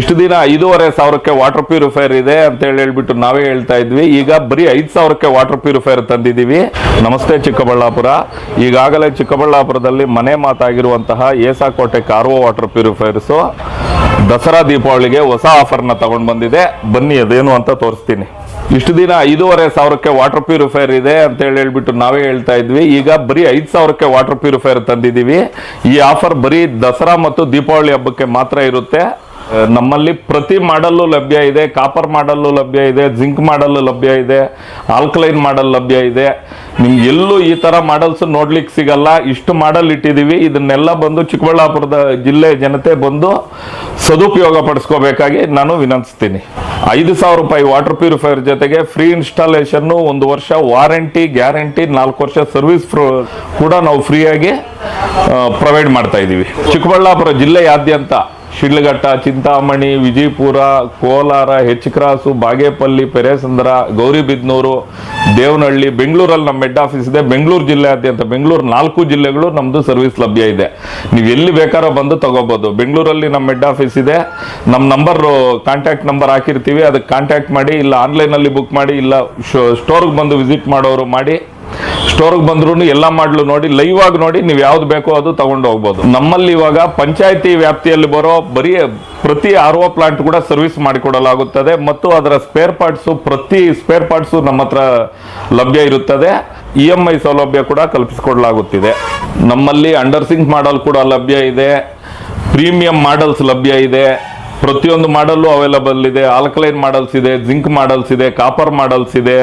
ಇಷ್ಟು ದಿನ ಐದೂವರೆ ಸಾವಿರಕ್ಕೆ ವಾಟರ್ ಪ್ಯೂರಿಫೈರ್ ಇದೆ ಅಂತ ಹೇಳಿ ಹೇಳ್ಬಿಟ್ಟು ನಾವೇ ಹೇಳ್ತಾ ಇದ್ವಿ. ಈಗ ಬರೀ ಐದು ಸಾವಿರಕ್ಕೆ ವಾಟರ್ ಪ್ಯೂರಿಫೈರ್ ತಂದಿದ್ದೀವಿ. ನಮಸ್ತೆ ಚಿಕ್ಕಬಳ್ಳಾಪುರ. ಈಗಾಗಲೇ ಚಿಕ್ಕಬಳ್ಳಾಪುರದಲ್ಲಿ ಮನೆ ಮಾತಾಗಿರುವಂತಹ ಏಸಾಕೋಟೆ ಕಾರ್ವೋ ವಾಟರ್ ಪ್ಯೂರಿಫೈರ್ಸು ದಸರಾ ದೀಪಾವಳಿಗೆ ಹೊಸ ಆಫರ್ನ ತಗೊಂಡು ಬಂದಿದೆ. ಬನ್ನಿ, ಅದೇನು ಅಂತ ತೋರಿಸ್ತೀನಿ. ಇಷ್ಟು ದಿನ ಐದೂವರೆ ಸಾವಿರಕ್ಕೆ ವಾಟರ್ ಪ್ಯೂರಿಫೈರ್ ಇದೆ ಅಂತ ಹೇಳಿ ಹೇಳ್ಬಿಟ್ಟು ನಾವೇ ಹೇಳ್ತಾ ಇದ್ವಿ. ಈಗ ಬರೀ ಐದು ಸಾವಿರಕ್ಕೆ ವಾಟರ್ ಪ್ಯೂರಿಫೈರ್ ತಂದಿದ್ದೀವಿ. ಈ ಆಫರ್ ಬರೀ ದಸರಾ ಮತ್ತು ದೀಪಾವಳಿ ಹಬ್ಬಕ್ಕೆ ಮಾತ್ರ ಇರುತ್ತೆ. ನಮ್ಮಲ್ಲಿ ಪ್ರತಿ ಮಾಡಲ್ಲೂ ಲಭ್ಯ ಇದೆ ಕಾಪರ್ ಮಾಡಲ್ಲೂ ಲಭ್ಯ ಇದೆ ಜಿಂಕ್ ಮಾಡಲ್ಲೂ ಲಭ್ಯ ಇದೆ ಆಲ್ಕಲೈನ್ ಮಾಡಲ್ ಲಭ್ಯ ಇದೆ. ನಿಮ್ಗೆ ಎಲ್ಲೂ ಈ ತರ ಮಾಡಲ್ಸ್ ನೋಡ್ಲಿಕ್ಕೆ ಸಿಗಲ್ಲ. ಇಷ್ಟು ಮಾಡಲ್ ಇಟ್ಟಿದೀವಿ. ಇದನ್ನೆಲ್ಲ ಬಂದು ಚಿಕ್ಕಬಳ್ಳಾಪುರದ ಜಿಲ್ಲೆ ಜನತೆ ಬಂದು ಸದುಪಯೋಗ ಪಡಿಸ್ಕೋಬೇಕಾಗಿ ನಾನು ವಿನಂತಿಸ್ತೀನಿ. ಐದು ಸಾವಿರ ರೂಪಾಯಿ ವಾಟರ್ ಪ್ಯೂರಿಫೈಯರ್ ಜೊತೆಗೆ ಫ್ರೀ ಇನ್ಸ್ಟಾಲೇಷನ್ನು ಒಂದು ವರ್ಷ ವಾರಂಟಿ ಗ್ಯಾರಂಟಿ ನಾಲ್ಕು ವರ್ಷ ಸರ್ವಿಸ್ ಕೂಡ ನಾವು ಫ್ರೀಯಾಗಿ ಪ್ರೊವೈಡ್ ಮಾಡ್ತಾ ಇದ್ದೀವಿ ಚಿಕ್ಕಬಳ್ಳಾಪುರ ಜಿಲ್ಲೆಯಾದ್ಯಂತ ಶಿಡ್ಲಘಟ್ಟ, ಚಿಂತಾಮಣಿ, ವಿಜಯಪುರ, ಕೋಲಾರ ಹೆಚ್ ಕ್ರಾಸು ಬಾಗೇಪಲ್ಲಿ, ಪೆರೇಸಂದ್ರ, ಗೌರಿಬಿದ್ನೂರು, ದೇವನಹಳ್ಳಿ, ಬೆಂಗಳೂರಲ್ಲಿ ನಮ್ಮ ಹೆಡ್ ಆಫೀಸ್ ಇದೆ. ಬೆಂಗಳೂರು ಜಿಲ್ಲೆಯಾದ್ಯಂತ ಬೆಂಗಳೂರು ನಾಲ್ಕು ಜಿಲ್ಲೆಗಳು ನಮ್ಮದು ಸರ್ವಿಸ್ ಲಭ್ಯ ಇದೆ. ನೀವು ಎಲ್ಲಿ ಬೇಕಾರೋ ಬಂದು ತಗೋಬೋದು. ಬೆಂಗಳೂರಲ್ಲಿ ನಮ್ಮ ಹೆಡ್ ಆಫೀಸ್ ಇದೆ. ನಮ್ಮ ನಂಬರ್, ಕಾಂಟ್ಯಾಕ್ಟ್ ನಂಬರ್ ಹಾಕಿರ್ತೀವಿ. ಅದಕ್ಕೆ ಕಾಂಟ್ಯಾಕ್ಟ್ ಮಾಡಿ, ಇಲ್ಲ ಆನ್ಲೈನಲ್ಲಿ ಬುಕ್ ಮಾಡಿ, ಇಲ್ಲ ಸ್ಟೋರ್ಗೆ ಬಂದು ವಿಸಿಟ್ ಮಾಡೋರು ಮಾಡಿ. ಸ್ಟೋರ್ಗೆ ಬಂದ್ರು ಎಲ್ಲ ಮಾಡ್ಲು ನೋಡಿ ಲೈವ್ ಆಗಿ ನೋಡಿ ನೀವು ಯಾವ್ದು ಬೇಕೋ ಅದು ತಗೊಂಡು ಹೋಗ್ಬೋದು. ನಮ್ಮಲ್ಲಿ ಇವಾಗ ಪಂಚಾಯತಿ ವ್ಯಾಪ್ತಿಯಲ್ಲಿ ಬರೋ ಬರೀ ಪ್ರತಿ ಆರ್ ಒ ಪ್ಲಾಂಟ್ ಕೂಡ ಸರ್ವಿಸ್ ಮಾಡಿಕೊಡಲಾಗುತ್ತದೆ ಮತ್ತು ಅದರ ಸ್ಪೇರ್ ಪಾರ್ಟ್ಸು ಪ್ರತಿ ಸ್ಪೇರ್ ಪಾರ್ಟ್ಸು ನಮ್ಮ ಹತ್ರ ಲಭ್ಯ ಇರುತ್ತದೆ. ಇ ಎಂ ಐ ಸೌಲಭ್ಯ ಕೂಡ ಕಲ್ಪಿಸಿಕೊಡಲಾಗುತ್ತಿದೆ. ನಮ್ಮಲ್ಲಿ ಅಂಡರ್ ಸಿಂಕ್ ಮಾಡಲ್ ಕೂಡ ಲಭ್ಯ ಇದೆ. ಪ್ರೀಮಿಯಂ ಮಾಡಲ್ಸ್ ಲಭ್ಯ ಇದೆ. ಪ್ರತಿಯೊಂದು ಮಾಡಲ್ಲು ಅವೈಲಬಲ್ ಇದೆ ಆಲ್ಕಲೈನ್ ಮಾಡಲ್ಸ್ ಇದೆ ಜಿಂಕ್ ಮಾಡಲ್ಸ್ ಇದೆ ಕಾಪರ್ ಮಾಡಲ್ಸ್ ಇದೆ.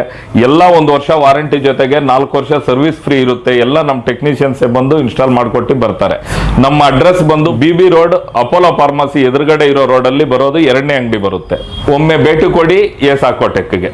ಎಲ್ಲ ಒಂದು ವರ್ಷ ವಾರಂಟಿ ಜೊತೆಗೆ ನಾಲ್ಕು ವರ್ಷ ಸರ್ವಿಸ್ ಫ್ರೀ ಇರುತ್ತೆ. ಎಲ್ಲ ನಮ್ಮ ಟೆಕ್ನಿಷಿಯನ್ಸ್ ಬಂದು ಇನ್ಸ್ಟಾಲ್ ಮಾಡಿಕೊಟ್ಟು ಬರ್ತಾರೆ. ನಮ್ಮ ಅಡ್ರೆಸ್ ಬಂದು B B road Apollo pharmacy ಎದುರುಗಡೆ ಇರೋ ರೋಡಲ್ಲಿ ಬರೋದು ಎರಡನೇ ಅಂಗಡಿ ಬರುತ್ತೆ. ಒಮ್ಮೆ ಭೇಟಿ ಕೊಡಿ ಎಸ್ ಆಕೋಟೆಕ್ಗೆ